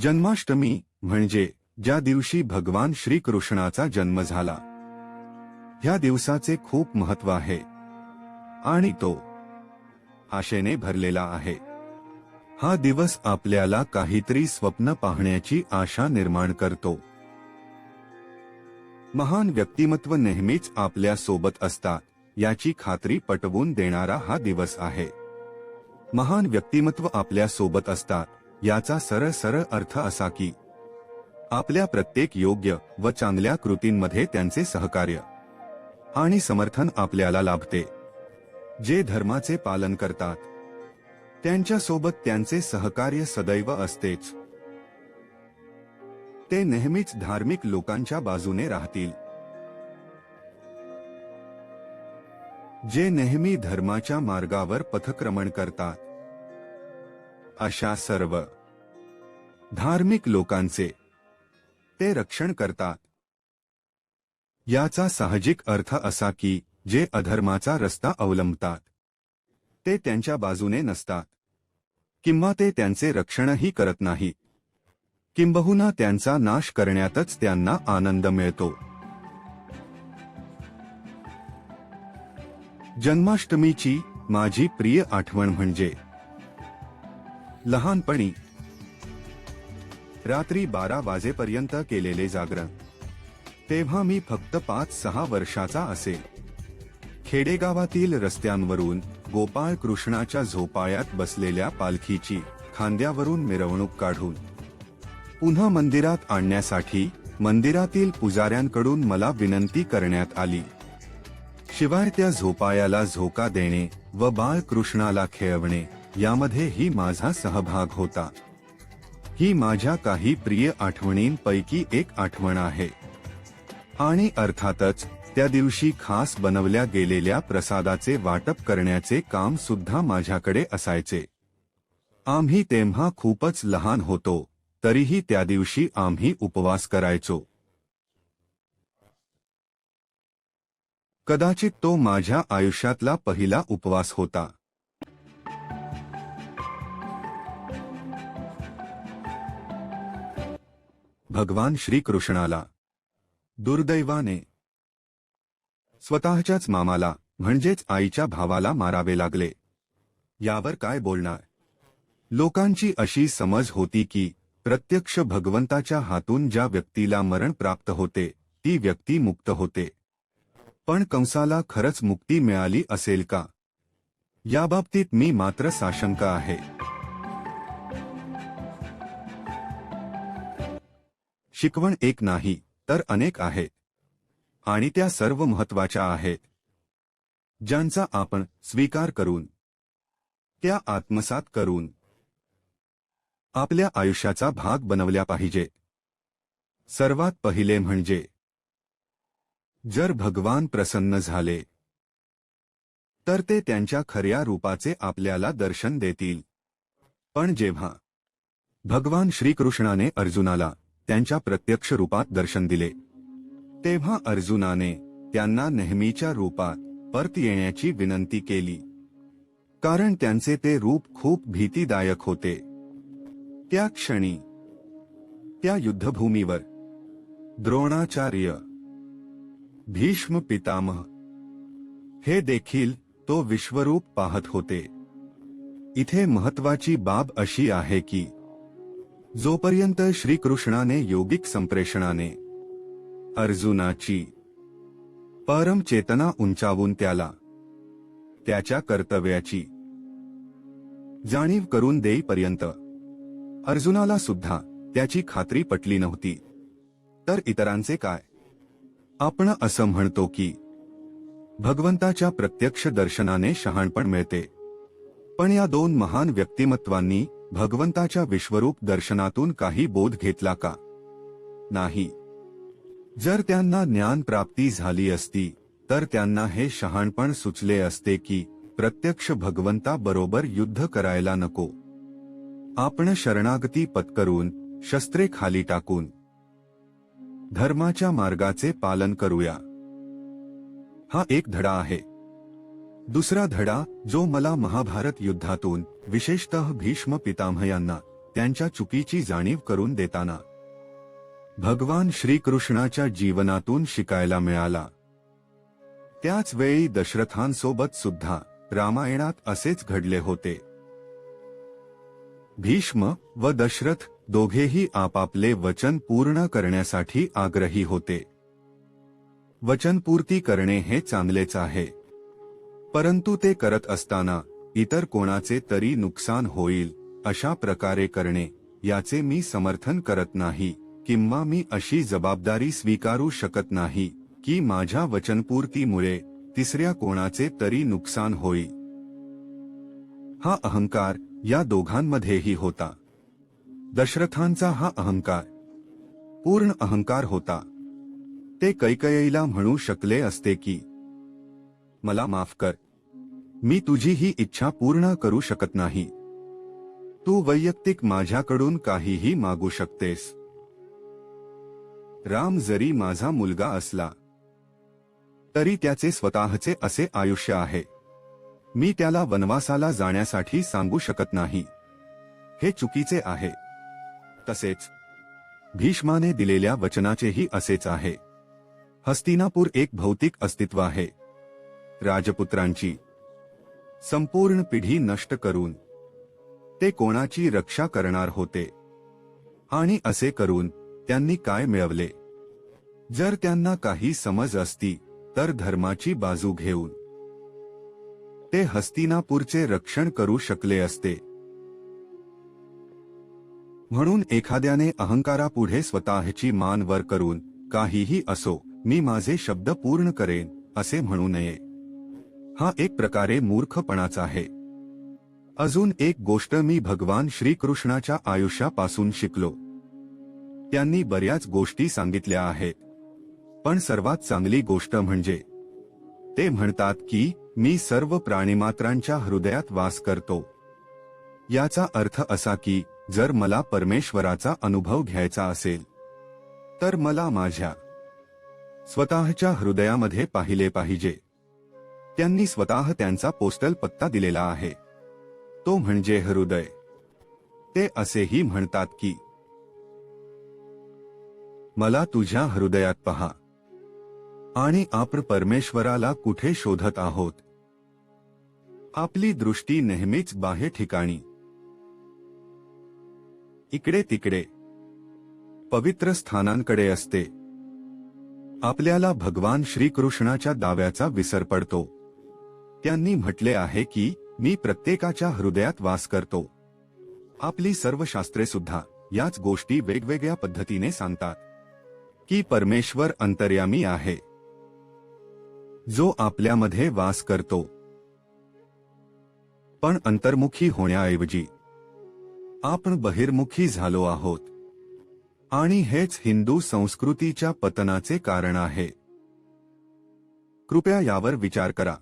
जन्माष्टमी म्हणजे ज्या दिवशी भगवान श्रीकृष्णाचा जन्म झाला. ह्या दिवसाचे खूप महत्त्व आहे. आणि तो आशेने भरलेला आहे. हा दिवस आपल्याला काहीतरी स्वप्न पाहण्याची आशा निर्माण करतो. महान व्यक्तिमत्व नेहमीच आपल्यासोबत असतात याची खात्री पटवून देणारा हा दिवस आहे. महान व्यक्तिमत्व आपल्यासोबत असतात याचा सरळ सरळ अर्थ असा की आपल्या प्रत्येक योग्य व चांगल्या कृतींमध्ये त्यांचे सहकार्य आणि समर्थन आपल्याला लाभते. जे धर्माचे पालन करतात त्यांच्यासोबत त्यांचे सहकार्य सदैव असतेच. ते नेहमीच धार्मिक लोकांच्या बाजूने राहतील. जे नेहमी धर्माच्या मार्गावर पथक्रमण करतात अशा सर्व धार्मिक लोकांचे ते रक्षण करतात. याचा साहजिक अर्थ असा की जे अधर्माचा रस्ता अवलंबतात ते त्यांच्या बाजूने नसतात. किंवा ते त्यांचे रक्षणही करत नाही. किंबहुना त्यांचा नाश करण्यातच त्यांना आनंद मिळतो. जन्माष्टमीची माझी प्रिय आठवण म्हणजे लहानपणी. रात्री बारा वाजेपर्यंत केलेले जागरण. तेव्हा मी फक्त पाच सहा वर्षाचा असेल. खेडेगावातील रस्त्यांवरून गोपाळ कृष्णाच्या झोपाळ्यात बसलेल्या पालखीची खांद्यावरून मिरवणूक काढून. पुन्हा मंदिरात आणण्यासाठी मंदिरातील पुजाऱ्यांकडून मला विनंती करण्यात आली. शिवाय त्या झोपायाला झोका देणे व बाळकृष्णाला खेळवणे यामध्ये ही माझा सहभाग होता. ही माझ्या काही प्रिय आठवणींपैकी एक आठवण आहे. आणि अर्थातच त्या दिवशी खास बनवल्या गेलेल्या प्रसादाचे वाटप करण्याचे काम सुद्धा माझ्याकडे असायचे. आम्ही तेव्हा खूपच लहान होतो तरीही त्या दिवशी आम्ही उपवास करायचो. कदाचित तो माझ्या आयुष्यातला पहिला उपवास होता. भगवान श्रीकृष्णाला. दुर्दैवाने. स्वतःच्याच मामाला म्हणजेच आईच्या भावाला मारावे लागले. यावर काय बोलणार? लोकांची अशी समज होती की प्रत्यक्ष भगवंताच्या हातून ज्या व्यक्तीला मरण प्राप्त होते ती व्यक्ती मुक्त होते. पण कंसाला खरंच मुक्ती मिळाली असेल का? याबाबतीत मी मात्र साशंक आहे. शिकवण एक नाही तर अनेक आहेत. आणि त्या सर्व महत्त्वाच्या आहेत. ज्यांचा आपण स्वीकार करून त्या आत्मसात करून आपल्या आयुष्याचा भाग बनवल्या पाहिजे. सर्वात पहिले म्हणजे जर भगवान प्रसन्न झाले तर ते त्यांच्या खऱ्या रूपाचे आपल्याला दर्शन देतील. पण जेव्हा भगवान श्रीकृष्णाने अर्जुनाला त्यांच्या प्रत्यक्ष रूपात दर्शन दिले. तेव्हा अर्जुनाने त्यांना नेहमीच्या रूपात परत येण्याची विनंती केली. कारण त्यांचे ते रूप खूप भीतीदायक होते. त्या क्षणी त्या युद्धभूमीवर द्रोणाचार्य भीष्म पितामह हे देखील तो विश्वरूप पाहत होते. इथे महत्वाची बाब अशी आहे की जोपर्यंत श्रीकृष्णाने योगिक संप्रेषणाने अर्जुनाची परम चेतना उंचावून त्याला त्याच्या कर्तव्याची जाणीव करून देईपर्यंत अर्जुनाला सुद्धा त्याची खात्री पटली नव्हती. तर इतरांचे काय? आपण असं म्हणतो की भगवंताच्या प्रत्यक्ष दर्शनाने शहाणपण मिळते. पण या दोन महान व्यक्तिमत्वांनी भगवंताच्या विश्वरूप दर्शनातून काही बोध घेतला का? नाही. जर त्यांना ज्ञान प्राप्ती झाली असती तर त्यांना हे शहाणपण सुचले असते की प्रत्यक्ष भगवंता बरोबर युद्ध करायला नको. आपण शरणागती पत्करून शस्त्रे खाली टाकून धर्माच्या मार्गाचे पालन करूया. हा एक धडा आहे. दुसरा धडा जो मला महाभारत युद्धातून विशेषतः भीष्म पितामह यांना त्यांच्या चुकीची जाणीव करून देताना. भगवान श्रीकृष्णाच्या जीवनातून शिकायला मिळाला. त्याच वेळी दशरथांसोबत सुद्धा रामायणात असेच घडले होते. भीष्म व दशरथ दोघेही आपापले वचन पूर्ण करण्यासाठी आग्रही होते. वचनपूर्ती करणे हे चांगलेच आहे. परंतु ते करत असताना इतर कोणाचे तरी नुकसान होईल अशा प्रकारे करणे याचे मी समर्थन करत नाही किंवा मी अशी जबाबदारी स्वीकारू शकत नाही की माझ्या वचनपूर्तीमुळे तिसऱ्या कोणाचे तरी नुकसान होईल. हा अहंकार या दोघांमध्येही होता. दशरथांचा हा अहंकार पूर्ण अहंकार होता. ते कैकयीला म्हणू शकले असते की मला माफ कर मी तुझी ही इच्छा पूर्ण करू शकत नाही. तू वैयक्तिक माझ्याकडून काहीही मागू शकतेस. राम जरी माझा मुलगा असला तरी त्याचे स्वतःचे असे आयुष्य आहे. मी त्याला वनवासाला जाण्यासाठी सांगू शकत नाही. हे चुकीचे आहे. तसेच भीष्माने दिलेल्या वचनाचेही असेच आहे. हस्तिनापूर एक भौतिक अस्तित्व आहे. राजपुत्रांची संपूर्ण पिढी नष्ट करून ते कोणाची रक्षा करणार होते? आणि असे करून त्यांनी काय मिळवले? जर त्यांना काही समज असती तर धर्माची बाजू घेऊन ते हस्तिनापूरचे रक्षण करू शकले असते. म्हणून एखाद्याने अहंकारापुढे स्वतःची मान वर करून काहीही असो मी माझे शब्द पूर्ण करेन असे म्हणू नये. हा एक प्रकारे मूर्खपणाचा आहे. अजून एक गोष्ट मी भगवान श्रीकृष्णाच्या आयुष्यापासून शिकलो. त्यांनी बऱ्याच गोष्टी सांगितल्या आहेत. पण सर्वात चांगली गोष्ट म्हणजे ते म्हणतात की मी सर्व प्राणीमात्रांच्या हृदयात वास करतो. याचा अर्थ असा की जर मला परमेश्वराचा अनुभव घ्यायचा असेल तर मला माझ्या स्वतःच्या हृदयामध्ये पाहिले पाहिजे. त्यांनी स्वतः त्यांचा पोस्टल पत्ता दिलेला आहे. तो म्हणजे हृदय. ते असेही म्हणतात की मला तुझ्या हृदयात पहा. आणि आपण परमेश्वराला कुठे शोधत आहोत? आपली दृष्टी नेहमीच बाहे ठिकाणी. इकडे तिकडे. पवित्र स्थानांकडे असते. आपल्याला भगवान श्रीकृष्णाच्या दाव्याचा विसर पडतो. त्यांनी म्हटले आहे की मी प्रत्येकाच्या हृदयात वास करतो. आपली सर्व शास्त्रे सुद्धा याच गोष्टी वेगवेगळ्या पद्धतीने सांगतात. की परमेश्वर अंतर्यामी आहे. जो आपल्यामध्ये वास करतो. पण अंतर्मुखी होण्याऐवजी आपण बहिर्मुखी झालो आहोत. आणि हेच हिंदू संस्कृतीच्या पतनाचे कारण आहे. कृपया यावर विचार करा.